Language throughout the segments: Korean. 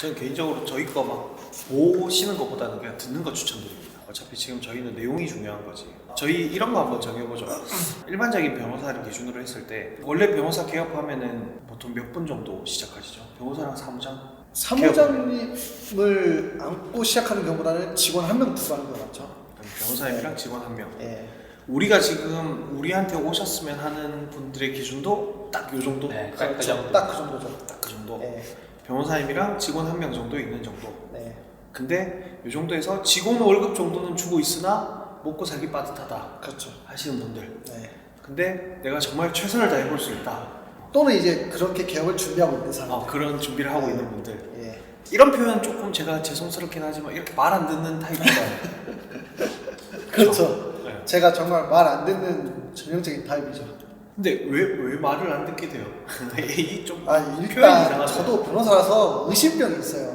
저는 개인적으로 저희 거 막 보시는 것보다는 그냥 듣는 거 추천드립니다. 어차피 지금 저희는 내용이 중요한 거지. 저희 이런 거 한번 정해보죠. 일반적인 변호사를 기준으로 했을 때 원래 변호사 개업하면은 보통 몇 분 정도 시작하시죠? 변호사랑 사무장? 사무장님을 안고 시작하는 경우보다는 직원 한명 두고 하는 게 맞죠. 변호사님이랑 직원 한 명. 예. 우리가 지금 우리한테 오셨으면 하는 분들의 기준도 딱 요 정도? 네, 딱, 그 정도. 딱그 정도죠. 변호사님이랑 직원 한 명 정도 있는 정도. 네. 근데 요 정도에서 직원 월급 정도는 주고 있으나 먹고 살기 빠듯하다 그렇죠. 하시는 분들. 네. 근데 내가 정말 최선을 다해볼 수 있다. 또는 이제 그렇게 개업을 준비하고 있는 사람. 어, 그런 준비를 하고 있는 분들. 예. 이런 표현 조금 제가 죄송스럽긴 하지만 이렇게 말 안 듣는 타입보다 그렇죠. 네. 제가 정말 말 안 듣는 전형적인 타입이죠. 근데 왜, 왜 말을 안 듣게 돼요? 이좀 아 표현이 일단 이상하죠. 저도 변호사라서 의심병이 있어요.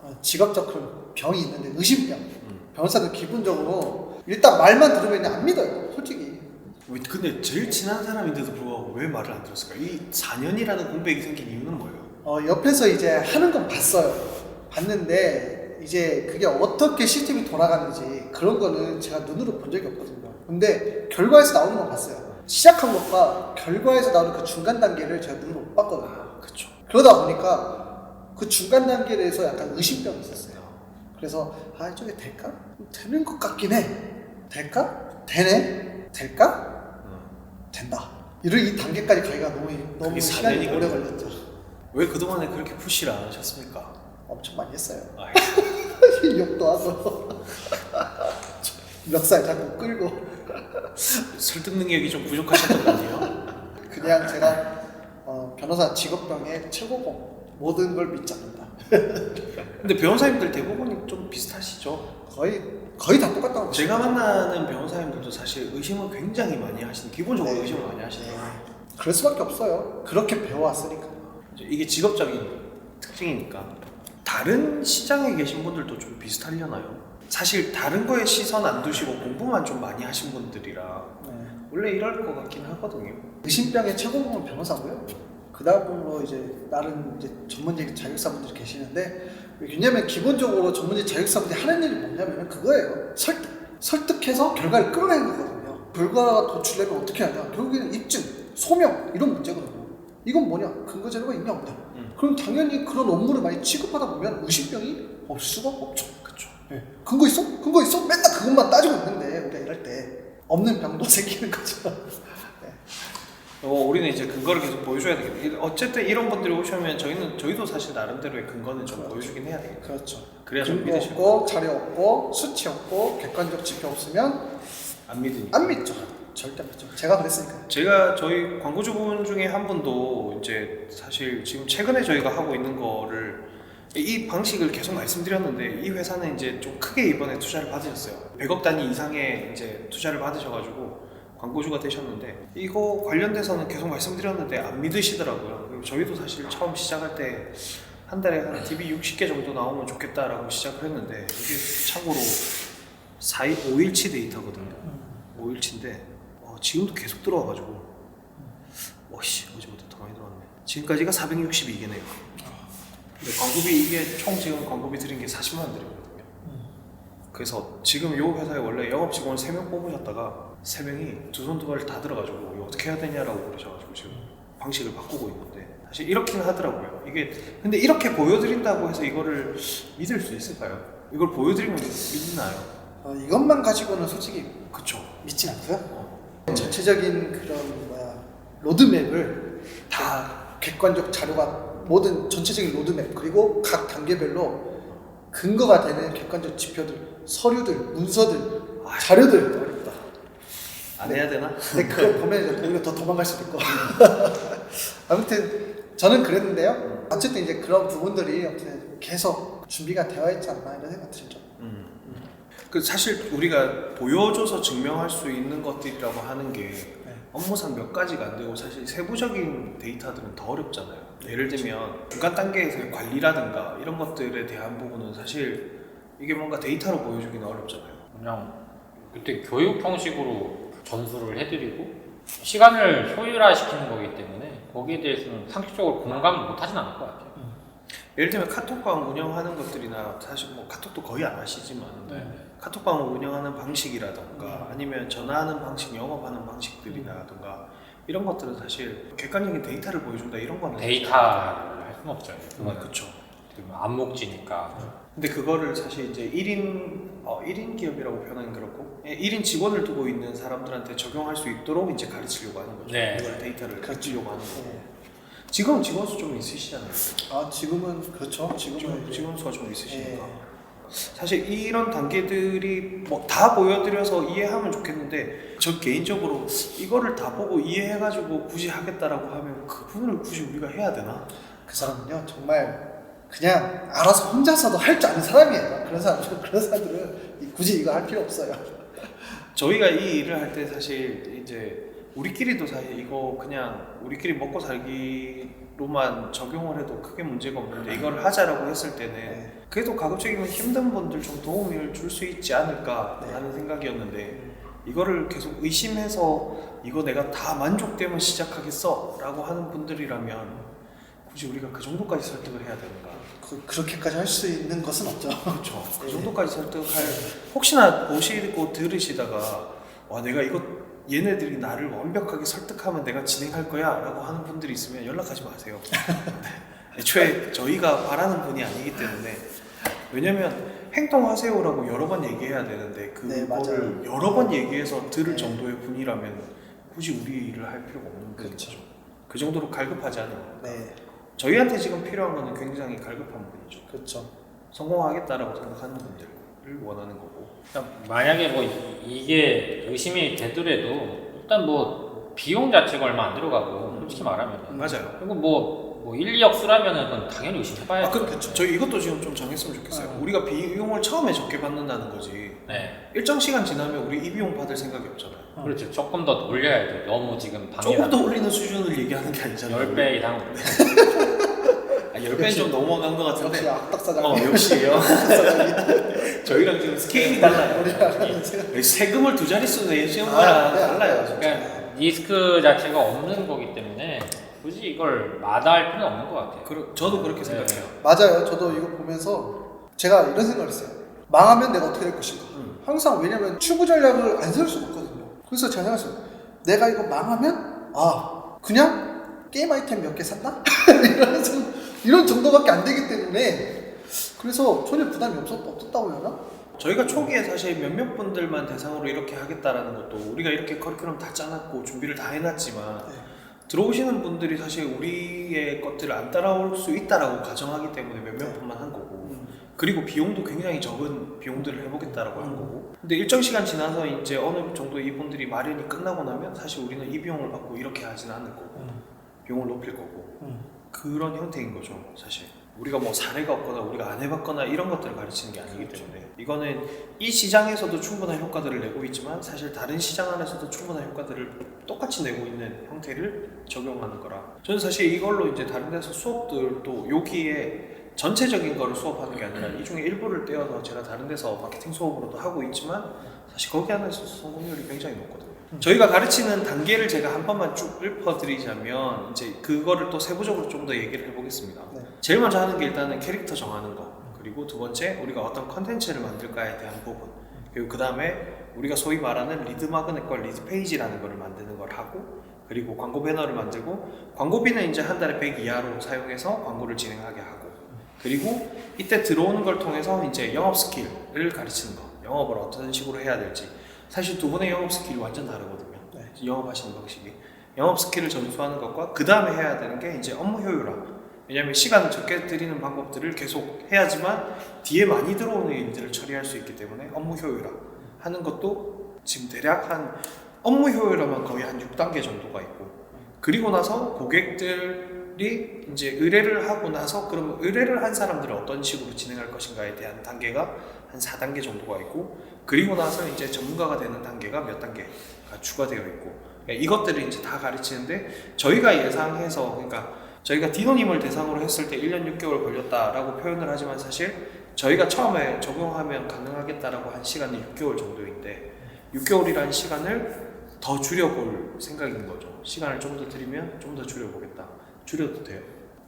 어, 직업적 그런 병이 있는데 의심병. 음. 변호사는 기본적으로 일단 말만 들으면 안 믿어요. 솔직히. 왜- 근데 제일 친한 사람인데도 불구하고 왜 말을 안 들었을까? 이 4년이라는 공백이 생긴 이유는 뭐예요? 어, 옆에서 이제 하는 건 봤어요. 봤는데 이제 그게 어떻게 시스템이 돌아가는지 그런 거는 제가 눈으로 본 적이 없거든요. 근데 결과에서 나오는 건 봤어요. 시작한 것과 결과에서 나오는 그 중간 단계를 제가 눈으로 못 봤거든요. 아, 그쵸. 그러다 보니까 그 중간 단계에서 약간 의심병이 있었어요. 그래서 아 이쪽에 될까? 되는 것 같긴 해. 될까? 되네? 될까? 음. 된다. 이런 이 단계까지 가기가 너무 너무 시간이 4년이 오래 걸렸죠. 왜 그동안에 그렇게 푸시를 안 하셨습니까? 엄청 많이 했어요. 아, 욕도 하고 멱살 자꾸 끌고 설득 능력이 좀 부족하셨던 거 아니에요? 그냥 제가 어, 변호사 직업병의 최고봉 모든 걸 믿지 않는다. 근데 변호사님들 대부분이 좀 비슷하시죠? 거의 거의 다 똑같다고 제가 만나는 변호사님들도 사실 의심을 굉장히 많이 하시는 기본적으로 네. 의심을 많이 하시는 네. 그럴 수밖에 없어요. 그렇게 배워왔으니까. 이제 이게 직업적인 특징이니까 다른 시장에 계신 분들도 좀 비슷하려나요? 사실 다른 거에 시선 안 두시고 공부만 좀 많이 하신 분들이라 네. 원래 이럴 것 같긴 하거든요. 의심병의 최고봉은 변호사고요. 그 다음으로 이제 다른 이제 전문직 자격사분들이 계시는데 왜냐면 기본적으로 전문직 자격사분들이 하는 일이 뭐냐면 그거예요. 설득. 설득해서 결과를 끌어내는 거거든요. 결과가 도출되면 어떻게 하냐? 결국에는 입증, 소명 이런 문제거든요. 이건 뭐냐? 근거 자료가 있냐 없냐? 음. 그럼 당연히 그런 업무를 많이 취급하다 보면 의심병이 없을 수가 없죠. 예. 근거 있어? 근거 있어? 맨날 그것만 따지고 있는데 우리가 이럴 때 없는 병도 생기는 거죠. 네. 어, 우리는 이제 근거를 계속 보여줘야 되겠다. 어쨌든 이런 분들이 오시면 저희는 저희도 사실 나름대로의 근거는 좀 그렇죠. 보여주긴 해야 되겠다. 그렇죠. 그래야 좀 근거 믿으실 없고 자료 없고 수치 없고 객관적 지표 없으면 안 믿으니까. 안 믿죠. 절대 안 믿죠. 제가 그랬으니까. 제가 저희 광고주분 중에 한 분도 이제 사실 지금 최근에 저희가 하고 있는 거를 이 방식을 계속 말씀드렸는데 이 회사는 이제 좀 크게 이번에 투자를 받으셨어요. 100억 단위 이상의 이제 투자를 받으셔가지고 광고주가 되셨는데 이거 관련돼서는 계속 말씀드렸는데 안 믿으시더라고요. 저희도 사실 처음 시작할 때 한 달에 한 TV 60개 정도 나오면 좋겠다라고 시작을 했는데 이게 참고로 4, 5일치 데이터거든요. 5일치인데 어, 지금도 계속 들어와가지고 어씨 어제부터 더 많이 들어왔네 지금까지가 462개네요 근데 광고비 이게 총 지금 광고비 드린 게 40만 원 드리거든요 그래서 지금 요 회사에 원래 영업 직원 3명 뽑으셨다가 3명이 두 손 두 발 다 들어가지고 이거 어떻게 해야 되냐라고 그러셔가지고 지금 방식을 바꾸고 있는데 사실 이렇게는 하더라고요 이게 근데 이렇게 보여드린다고 해서 이거를 믿을 수 있을까요? 이걸 보여드리면 믿나요? 어, 이것만 가지고는 솔직히 그쵸 믿진 않고요. 전체적인 그런 뭐야 로드맵을 다 객관적 자료가 모든 전체적인 로드맵 그리고 각 단계별로 근거가 되는 객관적 지표들, 서류들, 문서들, 아, 자료들 어렵다. 안 해야 되나? 근데 그걸 보면 이제 오히려 더 도망갈 수도 있고. 아무튼 저는 그랬는데요. 어쨌든 이제 그런 부분들이 아무튼 계속 준비가 되어 있지 않나 이런 생각 들죠. 음. 그 사실 우리가 보여줘서 증명할 수 있는 것들이라고 하는 게 네. 업무상 몇 가지가 안 되고 사실 세부적인 데이터들은 더 어렵잖아요. 예를 들면 중간 단계에서의 관리라든가 이런 것들에 대한 부분은 사실 이게 뭔가 데이터로 보여주기는 어렵잖아요. 그냥 그때 교육 형식으로 전수를 해드리고 시간을 효율화시키는 거기 때문에 거기에 대해서는 상식적으로 공감을 못 하진 않을 것 같아요. 예를 들면 카톡방 운영하는 것들이나 사실 뭐 카톡도 거의 안 하시지만 카톡방을 운영하는 방식이라던가 아니면 전화하는 방식, 영업하는 방식들이라던가 이런 것들은 사실 객관적인 데이터를 보여준다 이런 거는 데이터를 할 수는 없죠. 그건 그렇죠. 지금 암묵지니까. 근데 그거를 사실 이제 1인 어, 1인 기업이라고 표현하기 그렇고 1인 직원을 두고 있는 사람들한테 적용할 수 있도록 이제 가르치려고 하는 거죠. 네. 이걸 데이터를 가르치려고 하는 거고. 네. 지금 직원 수 좀 있으시잖아요. 아 지금은 그렇죠. 지금 지금은 이제- 직원 수가 좀 있으시니까. 예. 사실 이런 단계들이 뭐 다 보여드려서 이해하면 좋겠는데 저 개인적으로 이거를 다 보고 이해해가지고 굳이 하겠다라고 하면 그 부분을 굳이 우리가 해야 되나? 그 사람은요 정말 그냥 알아서 혼자서도 할 줄 아는 사람이에요. 그런 사람들 그런 사람들은 굳이 이거 할 필요 없어요. 저희가 이 일을 할 때 사실 이제 우리끼리도 사실 이거 그냥 우리끼리 먹고 살기로만 적용을 해도 크게 문제가 없는데 이걸 하자라고 했을 때는 네. 그래도 가급적이면 힘든 분들 좀 도움을 줄 수 있지 않을까 네. 하는 생각이었는데 이거를 계속 의심해서 이거 내가 다 만족되면 시작하겠어 라고 하는 분들이라면 굳이 우리가 그 정도까지 설득을 해야 되는가 그, 그렇게까지 할 수 있는 것은 없죠. 그렇죠 그 네. 정도까지 설득할 혹시나 보시고 들으시다가 와 내가 이거 얘네들이 나를 완벽하게 설득하면 내가 진행할 거야 라고 하는 분들이 있으면 연락하지 마세요 네. 애초에 저희가 바라는 분이 아니기 때문에 왜냐면 행동하세요라고 여러 번 얘기해야 되는데 네, 그거를 맞아요. 여러 번 얘기해서 들을 네. 정도의 분이라면 굳이 우리 일을 할 필요가 없는 그렇죠. 거죠 그 정도로 갈급하지 않은 네, 저희한테 지금 필요한 거는 굉장히 갈급한 분이죠 그렇죠. 성공하겠다라고 생각하는 분들을 원하는 거고 그러니까 만약에 뭐 이- 이게 의심이 되더라도 일단 뭐 비용 자체가 얼마 안 들어가고 솔직히 말하면 맞아요. 그리고 뭐, 뭐 1, 2억 쓰라면은 그건 당연히 의심해봐야죠. 아, 그, 저희 이것도 지금 좀 정했으면 좋겠어요. 아. 우리가 비용을 처음에 적게 받는다는 거지. 네, 일정 시간 지나면 우리 이 비용 받을 생각이 없잖아요. 그렇죠. 조금 더 올려야죠. 너무 지금 조금 방해가 더 올리는 수준을 얘기하는 게 아니잖아요. 10배 이상 아, 10배는 좀 넘어간 것 역시 같은데. 악덕 사장. 어, 역시요. 저희랑 지금 스케일이 달라요. 생각. 세금을 두 자릿수 내시는 아, 거랑 네. 달라요. 진짜. 그러니까 리스크 자체가 없는 거기 때문에 굳이 이걸 마다할 필요는 없는 것 같아요. 그러, 저도 그렇게 네. 생각해요. 맞아요. 저도 이거 보면서 제가 이런 생각을 했어요. 망하면 내가 어떻게 될 것인가. 음. 항상 왜냐면 추구 전략을 안 세울 수가 없거든요. 그래서 제가 생각했어요. 내가 이거 망하면 아 그냥 게임 아이템 몇 개 샀나? 이런, 정- 이런 정도밖에 안 되기 때문에 그래서 전혀 부담이 없었, 없었다고 해야 하나? 저희가 초기에 사실 몇몇 분들만 대상으로 이렇게 하겠다라는 것도 우리가 이렇게 커리큘럼 다 짜놨고 준비를 다 해놨지만 네. 들어오시는 분들이 사실 우리의 것들을 안 따라올 수 있다라고 가정하기 때문에 몇몇 네. 분만 한 거고 음. 그리고 비용도 굉장히 적은 비용들을 해보겠다라고 한 거고 근데 일정 시간 지나서 이제 어느 정도 이분들이 마련이 끝나고 나면 사실 우리는 이 비용을 받고 이렇게 하지는 않을 거고 비용을 높일 거고 음. 그런 형태인 거죠 사실 우리가 뭐 사례가 없거나 우리가 안 해봤거나 이런 것들을 가르치는 게 아니기 그렇죠. 때문에 이거는 이 시장에서도 충분한 효과들을 내고 있지만 사실 다른 시장 안에서도 충분한 효과들을 똑같이 내고 있는 형태를 적용하는 거라 저는 사실 이걸로 이제 다른 데서 수업들도 여기에 전체적인 거를 수업하는 게 아니라 이 중에 일부를 떼어서 제가 다른 데서 마케팅 수업으로도 하고 있지만 사실 거기 안에서 성공률이 굉장히 높거든요. 저희가 가르치는 단계를 제가 한 번만 쭉 읊어드리자면 이제 그거를 또 세부적으로 좀 더 얘기를 해보겠습니다. 네. 제일 먼저 하는 게 일단은 캐릭터 정하는 거 그리고 두 번째 우리가 어떤 컨텐츠를 만들까에 대한 부분 그리고 그 다음에 우리가 소위 말하는 리드 마그넷과 리드 페이지라는 거를 만드는 걸 하고 그리고 광고 배너를 만들고 광고비는 이제 한 달에 100 이하로 사용해서 광고를 진행하게 하고 그리고 이때 들어오는 걸 통해서 이제 영업 스킬을 가르치는 거 영업을 어떤 식으로 해야 될지 사실 두 분의 영업 스킬이 완전 다르거든요. 네. 영업하시는 방식이. 영업 스킬을 전수하는 것과 그 다음에 해야 되는 게 이제 업무 효율화. 왜냐하면 시간을 적게 들이는 방법들을 계속 해야지만 뒤에 많이 들어오는 일들을 처리할 수 있기 때문에 업무 효율화 하는 것도 지금 대략 한 업무 효율화만 거의 한 6단계 정도가 있고 그리고 나서 고객들 이 이제 의뢰를 하고 나서 그러면 의뢰를 한 사람들을 어떤 식으로 진행할 것인가에 대한 단계가 한 4단계 정도가 있고 그리고 나서 이제 전문가가 되는 단계가 몇 단계가 추가되어 있고 그러니까 이것들을 이제 다 가르치는데 저희가 예상해서 그러니까 저희가 디노님을 대상으로 했을 때 1년 6개월 걸렸다라고 표현을 하지만 사실 저희가 처음에 적용하면 가능하겠다라고 한 시간이 6개월 정도인데 6개월이라는 시간을 더 줄여볼 생각인 거죠. 시간을 좀 더 드리면 좀 더 줄여보겠다. 줄여도 돼요.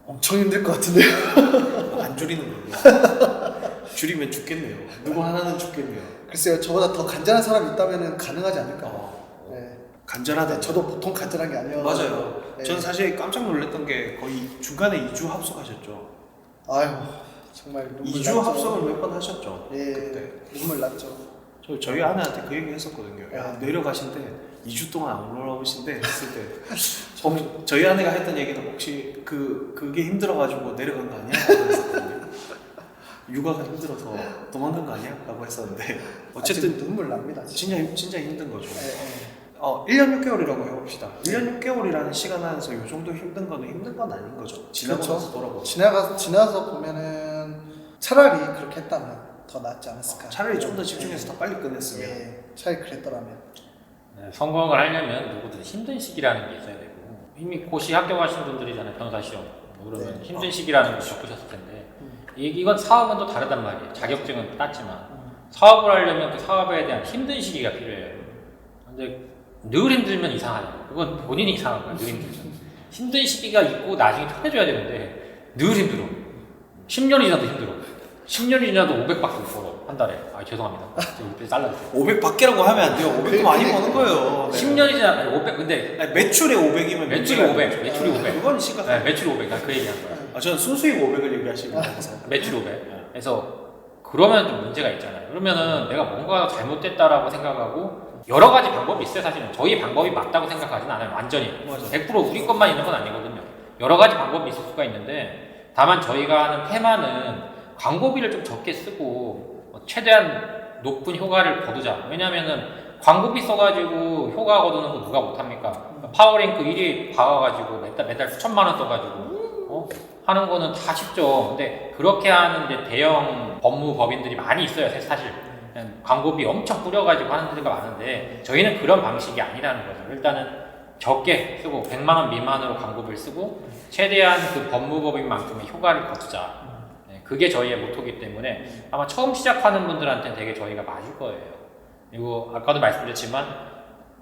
엄청 힘들 것 같은데요. 안 줄이는 걸로. 줄이면 죽겠네요. 누구 하나는 죽겠네요. 글쎄요, 저보다 더 간절한 사람이 있다면 가능하지 않을까. 어, 네. 간절하다. 저도 보통 간절한 게 아니어요. 맞아요. 네. 저는 사실 깜짝 놀랐던 게 거의 중간에 2주 합숙하셨죠. 아유, 정말 눈물 2주 났죠. 합숙을 몇 번 하셨죠. 예, 그때. 눈물 났죠. 저 저희 아내한테 그 얘기 했었거든요. 야 네. 내려가신대 2주 동안 안 올라오신대 했을 때 혹- 저희 아내가 했던 얘기는 혹시 그 그게 힘들어가지고 내려간 거 아니야? 육아가 힘들어서 도망간 거 아니야? 라고 했었는데 어쨌든 아직 눈물 납니다. 진짜. 진짜 힘- 진짜 힘든 거죠. 예, 예. 어 1년 6개월이라고 해봅시다. 1년 6개월이라는 시간 안에서 이 정도 힘든 거는 힘든 건 아닌 거죠. 지나고 그렇죠. 나서 돌아보고 지나가 지나서 보면은 차라리 그렇게 했다면 더 낫지 않았을까. 차라리 좀 더 집중해서 더 빨리 끝냈으면. 예, 차라리 그랬더라면. 네, 성공을 하려면 누구든 힘든 시기라는 게 있어야 되고 이미 고시 합격하신 분들이잖아요. 변호사 시험. 뭐 그러면 네. 힘든 시기라는 걸 겪으셨을 텐데. 음. 이- 이건 사업은 또 다르단 말이에요. 자격증은 땄지만. 음. 사업을 하려면 그 사업에 대한 힘든 시기가 필요해요. 근데 늘 힘들면 이상하죠 그건 본인이 이상한 거예요 늘 힘들면. 힘든 시기가 있고 나중에 편해져야 되는데 늘 힘들어. 10년이 지나도 힘들어 10년이 지나도 500밖에 못 벌어 한 달에 아 죄송합니다 제가 이렇게 잘라주세요 500 밖에라고 하면 안 돼요. 500도 많이 버는 거예요. 네. 10년이 지나 아니 500 근데 아니, 매출이 500이면 매출이 500 매출이 500 그건 심각해요. 네, 매출 500. 난그 얘기한 거야. 아, 저는 순수익 500을 얘기하시는 거라서. 매출 500. 그래서 그러면 좀 문제가 있잖아요. 그러면은 내가 뭔가 잘못됐다라고 생각하고 여러 가지 방법이 있어요, 사실은. 저희 방법이 맞다고 생각하진 않아요, 완전히. 맞아. 100% 우리 것만 있는 건 아니거든요. 여러 가지 방법이 있을 수가 있는데 다만 저희가 하는 테마는 광고비를 좀 적게 쓰고 어, 최대한 높은 효과를 거두자. 왜냐면은 광고비 써가지고 효과 거두는 거 누가 못합니까? 파워랭크 1위 박아가지고 매달, 매달 수천만 원 써가지고 어? 하는 거는 다 쉽죠. 근데 그렇게 하는 이제 대형 법무법인들이 많이 있어요, 사실. 그냥 광고비 엄청 뿌려가지고 하는 데가 많은데 저희는 그런 방식이 아니라는 거죠. 일단은 적게 쓰고 100만 원 미만으로 광고비를 쓰고 최대한 그 법무법인만큼의 효과를 거두자. 네, 그게 저희의 모토기 때문에 아마 처음 시작하는 분들한테는 되게 저희가 맞을 거예요. 그리고 아까도 말씀드렸지만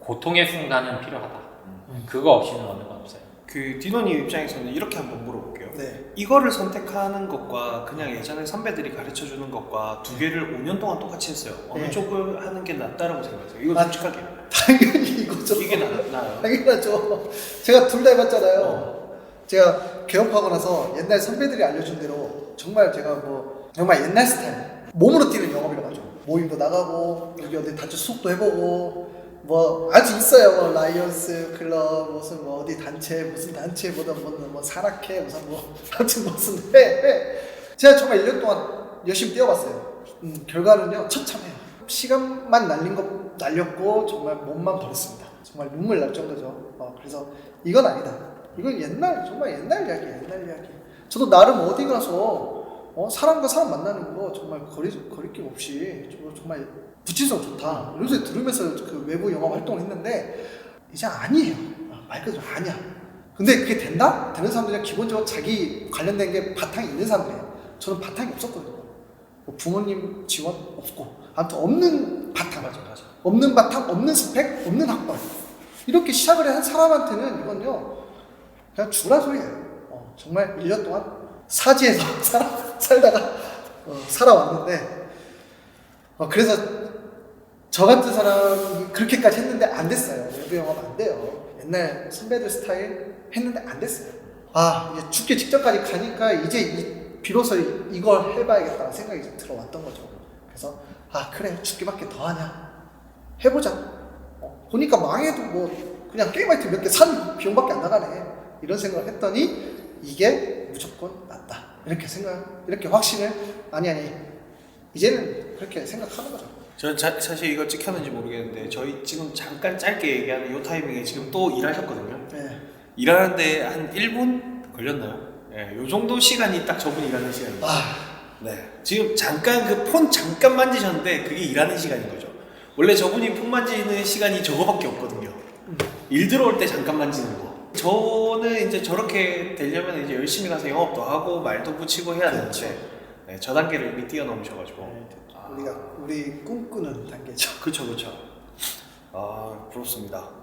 고통의 순간은 필요하다. 그거 없이는 얻는 건 없어요. 그 디노님 입장에서는 이렇게 한번 물어볼게요. 네. 이거를 선택하는 것과 그냥 예전에 선배들이 가르쳐 주는 것과 두 개를 5년 동안 똑같이 했어요. 어느 네. 쪽을 하는 게 낫다라고 생각하세요? 이거 아, 솔직하게. 당연히 이거죠. 이게 나, 나요. 당연하죠. 제가 둘 다 해봤잖아요. 어. 제가 개업하고 나서 옛날 선배들이 알려준 대로 정말 제가 뭐 정말 옛날 스타일 몸으로 뛰는 영업이라고 하죠. 모임도 나가고 여기 어디 다주 수업도 해보고 뭐 아직 있어요. 뭐 라이언스 클럽 무슨 뭐 어디 단체 무슨 단체보다 뭐, 뭐 산악회 무슨 뭐 아무튼 무슨 회, 회. 제가 정말 1년 동안 열심히 뛰어봤어요. 음, 결과는요 처참해요. 시간만 날린 거 날렸고 정말 몸만 버렸습니다. 정말 눈물 날 정도죠. 어, 그래서 이건 아니다. 이건 옛날 정말 옛날 이야기예요. 옛날 이야기. 저도 나름 어디 가서 어, 사람과 사람 만나는 거 정말 거리 거리낌 없이 저 정말 부치성 좋다. 요새 들으면서 그 외부 영화 활동을 했는데 이제 아니에요. 아, 말 그대로 아니야. 근데 그게 된다? 되는 사람들은 기본적으로 자기 관련된 게 바탕이 있는 사람들이에요. 저는 바탕이 없었거든요. 뭐 부모님 지원 없고 아무튼 없는 바탕 맞아, 맞아. 없는 바탕, 없는 스펙, 없는 학벌 이렇게 시작을 한 사람한테는 이건요 그냥 주라 소리예요. 어, 정말 1년 동안 사지에서 살아, 살다가 어, 살아왔는데 어, 그래서 저 같은 사람이 그렇게까지 했는데 안 됐어요. 외부 영업 안 돼요. 옛날 선배들 스타일 했는데 안 됐어요. 아 이제 죽기 직전까지 가니까 이제 이- 비로소 이- 이걸 해봐야겠다는 생각이 좀 들어왔던 거죠. 그래서 아 그래 죽기밖에 더 하냐 해보자. 어, 보니까 망해도 뭐 그냥 게임 아이템 몇 개 산 비용밖에 안 나가네. 이런 생각을 했더니 이게 무조건 낫다. 이렇게 생각, 이렇게 확신을 아니 아니 이제는 그렇게 생각하는 거죠. 저는 자- 사실 이거 찍혔는지 모르겠는데 저희 지금 잠깐 짧게 얘기하는 이 타이밍에 지금 또 일하셨거든요. 네. 일하는데 한 1분 걸렸나요? 예, 요 정도 시간이 딱 저분이 일하는 시간이에요. 아 네. 지금 잠깐 그 폰 잠깐 만지셨는데 그게 일하는 시간인 거죠. 원래 저분이 폰 만지는 시간이 저거밖에 없거든요. 일 들어올 때 잠깐 만지는 거. 저는 이제 저렇게 되려면 이제 열심히 가서 영업도 하고 말도 붙이고 해야 그렇죠. 되는데 네, 저 단계를 이미 뛰어넘으셔가지고. 아, 우리가 우리 꿈꾸는 단계죠. 그쵸 그쵸. 아 부럽습니다.